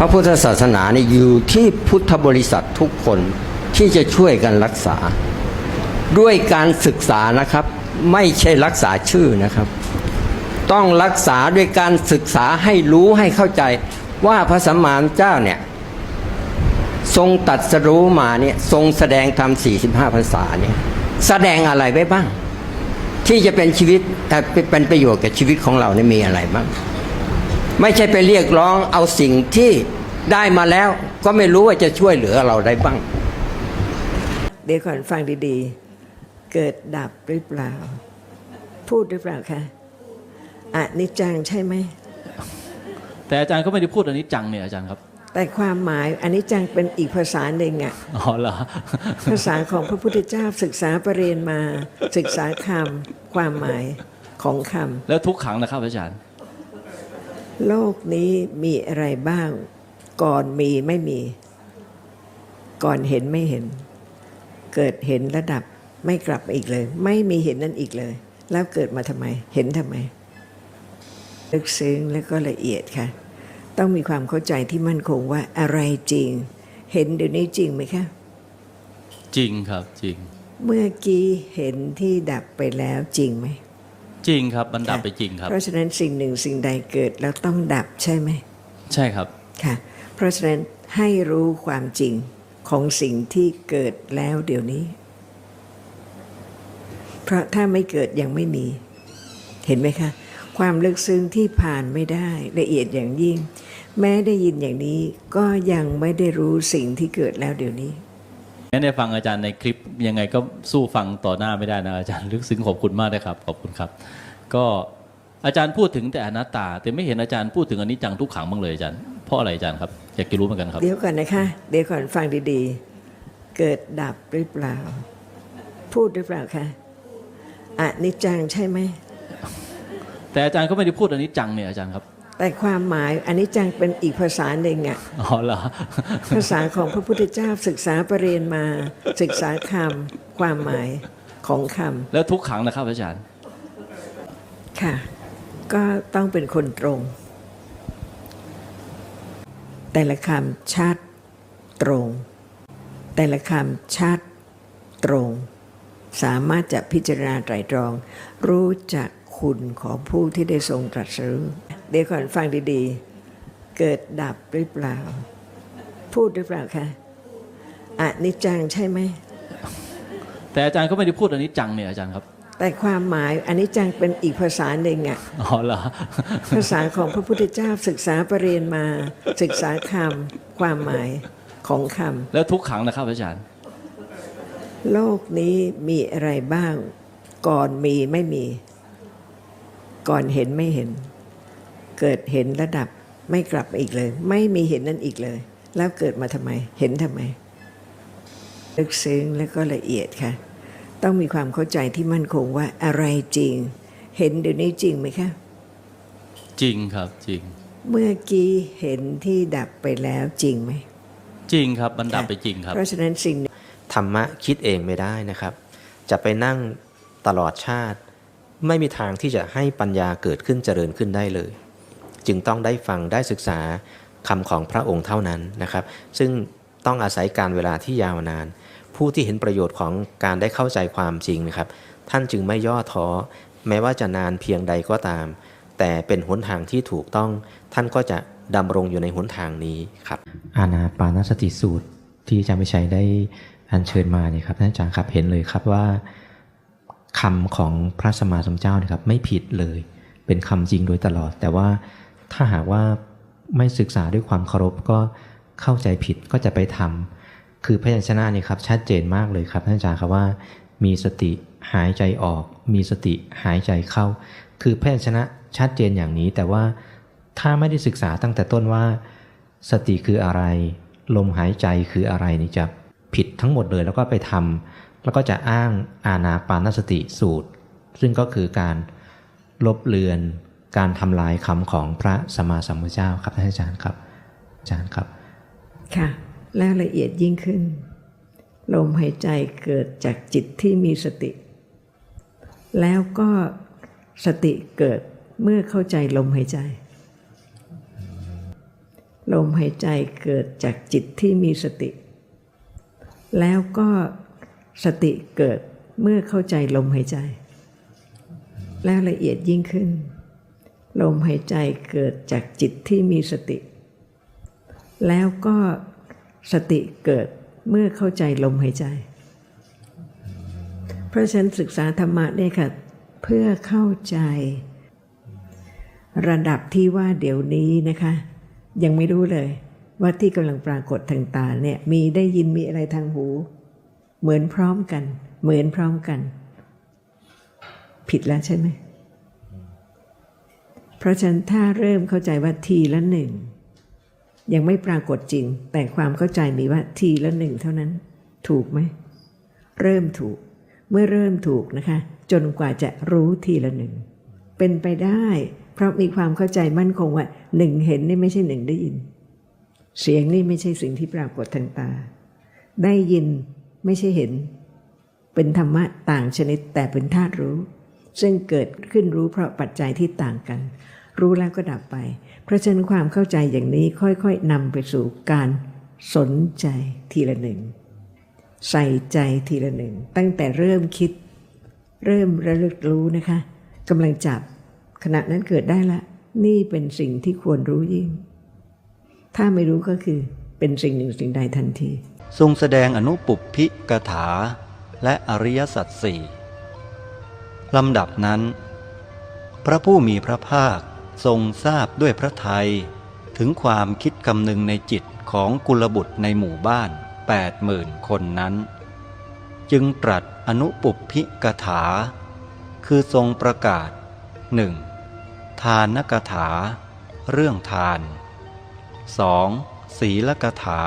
พระพุทธศาสนาเนี่ยอยู่ที่พุทธบริษัททุกคนที่จะช่วยกันรักษา ด้วยการศึกษานะครับ ไม่ใช่รักษาชื่อนะครับ ต้องรักษาด้วยการศึกษาให้รู้ให้เข้าใจว่าพระสัมมาสัมพุทธเจ้าเนี่ยทรงตัดสรู้มาเนี่ยทรงแสดงธรรม 45 ภาษาเนี่ยแสดงอะไรไว้บ้าง ที่จะเป็นชีวิตแต่เป็นประโยชน์กับชีวิตของเราเนี่ยมีอะไรบ้าง ไม่ใช่ไปเรียกร้องเอาสิ่งที่ได้มาแล้วก็ไม่รู้ว่าจะช่วยเหลือเราได้บ้าง เดี๋ยวก่อนฟังดีๆ เกิดดับหรือเปล่า พูดหรือเปล่าคะอะนิจจังใช่ไหม แต่อาจารย์ก็ไม่ได้พูดอันนี้จังเนี่ยอาจารย์ครับแต่ความหมายอันนี้จังเป็นอีกภาษาหนึ่งอะอ๋อเหรอภาษาของพระพุทธเจ้าศึกษาประเรียนมา ศึกษาคำความหมายของคแล้วทุกขังนะครับอาจารย์ำ โลกนี้มีอะไรบ้าง ก่อนมีไม่มี ก่อนเห็นไม่เห็น เกิดเห็นระดับไม่กลับมาอีกเลย ไม่มีเห็นนั่นอีกเลย แล้วเกิดมาทำไม เห็นทำไม ลึกซึ้งและก็ละเอียดค่ะ ต้องมีความเข้าใจที่มั่นคงว่าอะไรจริง เห็นเดี๋ยวนี้จริงไหมคะจริงครับจริง เมื่อกี้เห็นที่ดับไปแล้วจริงไหม จริงครับมันดับไปจริงครับ เพราะฉะนั้นสิ่งหนึ่งสิ่งใดเกิดแล้วต้องดับใช่ไหม ใช่ครับค่ะ เพราะฉะนั้นให้รู้ความจริงของสิ่งที่เกิดแล้วเดี๋ยวนี้ เพราะถ้าไม่เกิดยังไม่มี เห็นไหมคะ ความลึกซึ้งที่ผ่านไม่ได้ละเอียดอย่างยิ่ง แม้ได้ยินอย่างนี้ก็ยังไม่ได้รู้สิ่งที่เกิดแล้วเดี๋ยวนี้ งั้นได้ฟังอาจารย์ในคลิปยังไงก็สู้ฟังต่อหน้าไม่ได้นะอาจารย์ ลึกซึ้งขอบคุณมากเลยครับ ขอบคุณครับ ก็อาจารย์พูดถึงแต่อนัตตา แต่ไม่เห็นอาจารย์พูดถึงอนิจจังทุกขังบ้างเลยอาจารย์เพราะอะไรอาจารย์ครับอยากจะรู้เหมือนกันครับ เดี๋ยวก่อนนะคะ เดี๋ยวก่อนฟังดีๆ เกิดดับหรือเปล่า พูดหรือเปล่าคะอะนิจจังใช่ไหมแต่อาจารย์ก็ไม่ได้พูดอันนี้จังเนี่ยอาจารย์ครับ แต่ความหมายอันนี้จังเป็นอีกภาษาหนึ่งอะอ๋อเหรอภาษาของพระพุทธเจ้าศึกษาประเรียนมาศึกษาคำความหมายของคแล้วทุกขังนะครับอาจารย์ำค่ะ ก็ต้องเป็นคนตรง แต่ละคำชัดตรง แต่ละคำชัดตรง สามารถจะพิจารณาไตรตรอง รู้จักคุณของผู้ที่ได้ทรงตรัสรู้ เดี๋ยวก่อนฟังดีๆ เกิดดับหรือเปล่า พูดหรือเปล่าคะอะนิจจังใช่ไหม แต่อาจารย์ก็ไม่ได้พูดอันนี้จังเนี่ยอาจารย์ครับ แต่ความหมายอันนี้จังเป็นอีกภาษาหนึ่งอะอ๋อเหรอภาษาของพระพุทธเจ้าศึกษาประเรียนมา ศึกษาคำความหมายของคแล้วทุกขังนะครับอาจารย์ำโลกนี้มีอะไรบ้าง ก่อนมีไม่มี ก่อนเห็นไม่เห็น เกิดเห็นระดับไม่กลับมาอีกเลย ไม่มีเห็นนั่นอีกเลย แล้วเกิดมาทำไม เห็นทำไม ลึกซึ้งและก็ละเอียดค่ะ ต้องมีความเข้าใจที่มั่นคงว่าอะไรจริง เห็นเดี๋ยวนี้จริงไหมคะจริงครับจริง เมื่อกี้เห็นที่ดับไปแล้วจริงไหมจริงครับมันดับไปจริงครับ เพราะฉะนั้นสิ่งธรรมะคิดเองไม่ได้นะครับ จะไปนั่งตลอดชาติ ไม่มีทางที่จะให้ปัญญาเกิดขึ้นเจริญขึ้นได้เลย จึงต้องได้ฟังได้ศึกษาคำของพระองค์เท่านั้นนะครับ ซึ่งต้องอาศัยการเวลาที่ยาวนาน ผู้ที่เห็นประโยชน์ของการได้เข้าใจความจริงนะครับ ท่านจึงไม่ย่อท้อ แม้ว่าจะนานเพียงใดก็ตาม แต่เป็นหนทางที่ถูกต้องท่านก็จะดำรงอยู่ในหนทางนี้ครับอานาปานสติสูตรที่อาจารย์วิชัยได้อัญเชิญมาเนี่ยครับท่านอาจารย์ครับเห็นเลยครับว่าคำของพระสมมาสมเจ้าเนี่ยครับไม่ผิดเลย เป็นคำจริงโดยตลอด แต่ว่า ถ้าหากว่าไม่ศึกษาด้วยความเคารพก็เข้าใจผิดก็จะไปทำคือพยัญชนะนี่ครับชัดเจนมากเลยครับท่านอาจารย์ครับว่า มีสติหายใจออก มีสติหายใจเข้า คือพยัญชนะชัดเจนอย่างนี้ แต่ว่าถ้าไม่ได้ศึกษาตั้งแต่ต้นว่า สติคืออะไร ลมหายใจคืออะไรนี่จะผิดทั้งหมดเลยแล้วก็ไปทำแล้วก็จะอ้างอาณาปานสติสูตร ซึ่งก็คือการลบเลือน การทำลายคำของพระสัมมาสัมพุทธเจ้าครับท่านอาจารย์ครับ อาจารย์ครับ ค่ะ แล้วละเอียดยิ่งขึ้น ลมหายใจเกิดจากจิตที่มีสติ แล้วก็สติเกิดเมื่อเข้าใจลมหายใจ ลมหายใจเกิดจากจิตที่มีสติ แล้วก็สติเกิดเมื่อเข้าใจลมหายใจ แล้วละเอียดยิ่งขึ้น ลมหายใจเกิดจากจิตที่มีสติ แล้วก็สติเกิดเมื่อเข้าใจลมหายใจ เพราะฉันศึกษาธรรมะเนี่ยค่ะ เพื่อเข้าใจ ระดับที่ว่าเดี๋ยวนี้นะคะ ยังไม่รู้เลย ว่าที่กำลังปรากฏทางตาเนี่ยมีได้ยินมีอะไรทางหู เหมือนพร้อมกัน เหมือนพร้อมกัน ผิดแล้วใช่ไหม เพราะฉะนั้นถ้าเริ่มเข้าใจว่าทีละหนึ่งยังไม่ปรากฏจริง แต่ความเข้าใจมีว่าทีละหนึ่งเท่านั้น ถูกไหม เริ่มถูก เมื่อเริ่มถูกนะคะ จนกว่าจะรู้ทีละหนึ่งเป็นไปได้ เพราะมีความเข้าใจมั่นคงว่าหนึ่งเห็นนี่ไม่ใช่หนึ่งได้ยิน เสียงนี่ไม่ใช่สิ่งที่ปรากฏทางตา ได้ยินไม่ใช่เห็น เป็นธรรมะต่างชนิดแต่เป็นธาตุรู้ ซึ่งเกิดขึ้นรู้เพราะปัจจัยที่ต่างกัน รู้แล้วก็ดับไป เพราะฉะนั้นความเข้าใจอย่างนี้ค่อยๆนำไปสู่การสนใจทีละหนึ่ง ใส่ใจทีละหนึ่ง ตั้งแต่เริ่มคิด เริ่มระลึกรู้นะคะกำลังจับขณะนั้นเกิดได้ละ นี่เป็นสิ่งที่ควรรู้ยิ่ง ถ้าไม่รู้ก็คือเป็นสิ่งหนึ่งสิ่งใดทันที ทรงแสดงอนุปุพพิกถา และอริยสัจสี่ ลำดับนั้น พระผู้มีพระภาคทรงทราบด้วยพระทัยถึงความคิดคำนึงในจิตของกุลบุตรในหมู่บ้านแปดหมื่นคนนั้น จึงตรัสอนุปุพพิกถา คือทรงประกาศหนึ่งทานกถา เรื่องทาน 2. ศีลกถา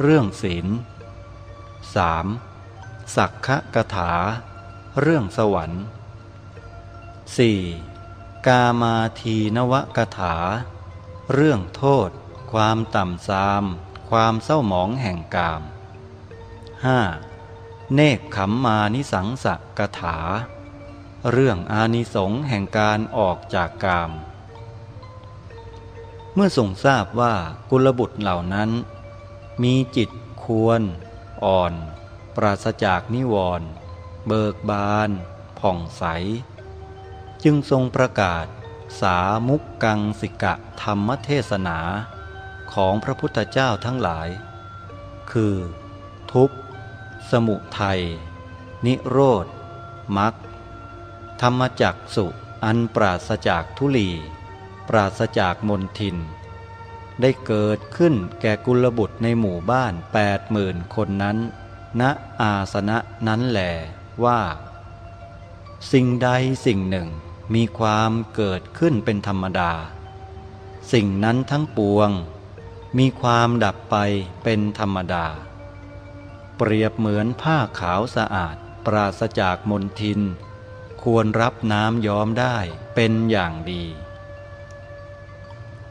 เรื่องศีล 3. สักขกถา เรื่องสวรรค์ 4. กามาทีนวกถา เรื่องโทษ ความต่ำทราม ความเศร้าหมองแห่งกาม 5. เนกขมมานิสังสกถา เรื่องอานิสงส์แห่งการออกจากกาม เมื่อทรงทราบว่ากุลบุตรเหล่านั้น มีจิตควร อ่อน ปราศจากนิวรณ์ เบิกบาน ผ่องใส จึงทรงประกาศ สามุกกังสิกะธรรมเทศนาของพระพุทธเจ้าทั้งหลาย คือ ทุกข์ สมุทัย นิโรธมรรคธรรมจักสุอันปราศจากทุลี ปราศจากมนทิน ได้เกิดขึ้นแก่กุลบุตรในหมู่บ้านแปดหมื่นคนนั้นณอาสนะนั้นแหล ว่า สิ่งใดสิ่งหนึ่งมีความเกิดขึ้นเป็นธรรมดา สิ่งนั้นทั้งปวง มีความดับไปเป็นธรรมดา เปรียบเหมือนผ้าขาวสะอาดปราศจากมลทิน ควรรับน้ำย้อมได้เป็นอย่างดี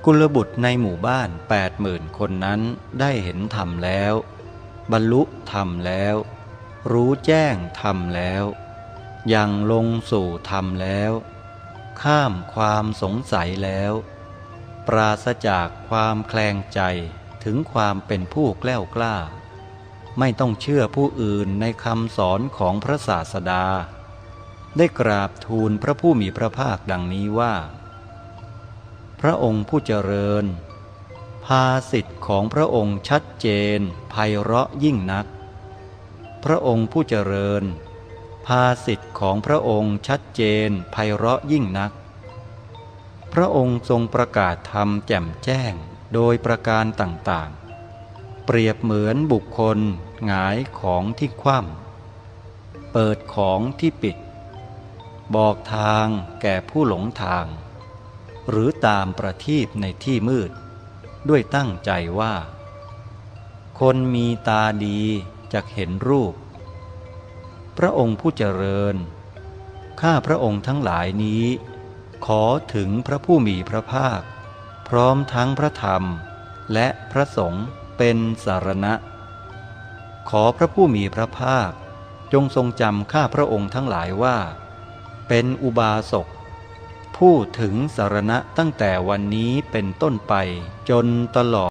กุลบุตรในหมู่บ้านแปดหมื่นคนนั้นได้เห็นธรรมแล้ว บรรลุธรรมแล้ว รู้แจ้งธรรมแล้ว ยังลงสู่ธรรมแล้ว ข้ามความสงสัยแล้ว ปราศจากความแคลงใจถึงความเป็นผู้แกล้วกล้า ไม่ต้องเชื่อผู้อื่นในคำสอนของพระศาสดา ได้กราบทูลพระผู้มีพระภาคดังนี้ว่า พระองค์ผู้เจริญ ภาสิทธิ์ของพระองค์ชัดเจนไพเราะยิ่งนัก พระองค์ผู้เจริญ ภาสิทธิ์ของพระองค์ชัดเจนไพเราะยิ่งนัก พระองค์ทรงประกาศธรรมแจ่มแจ้งโดยประการต่างๆ เปรียบเหมือนบุคคลหงายของที่คว่ำเปิดของที่ปิด บอกทางแก่ผู้หลงทาง หรือตามประทีปในที่มืด ด้วยตั้งใจว่า คนมีตาดี จะเห็นรูป พระองค์ผู้เจริญ ข้าพระองค์ทั้งหลายนี้ ขอถึงพระผู้มีพระภาค พร้อมทั้งพระธรรม และพระสงฆ์เป็นสารณะ ขอพระผู้มีพระภาค จงทรงจำข้าพระองค์ทั้งหลายว่า เป็นอุบาสกผู้ถึงสารณะตั้งแต่วันนี้เป็นต้นไปจนตลอด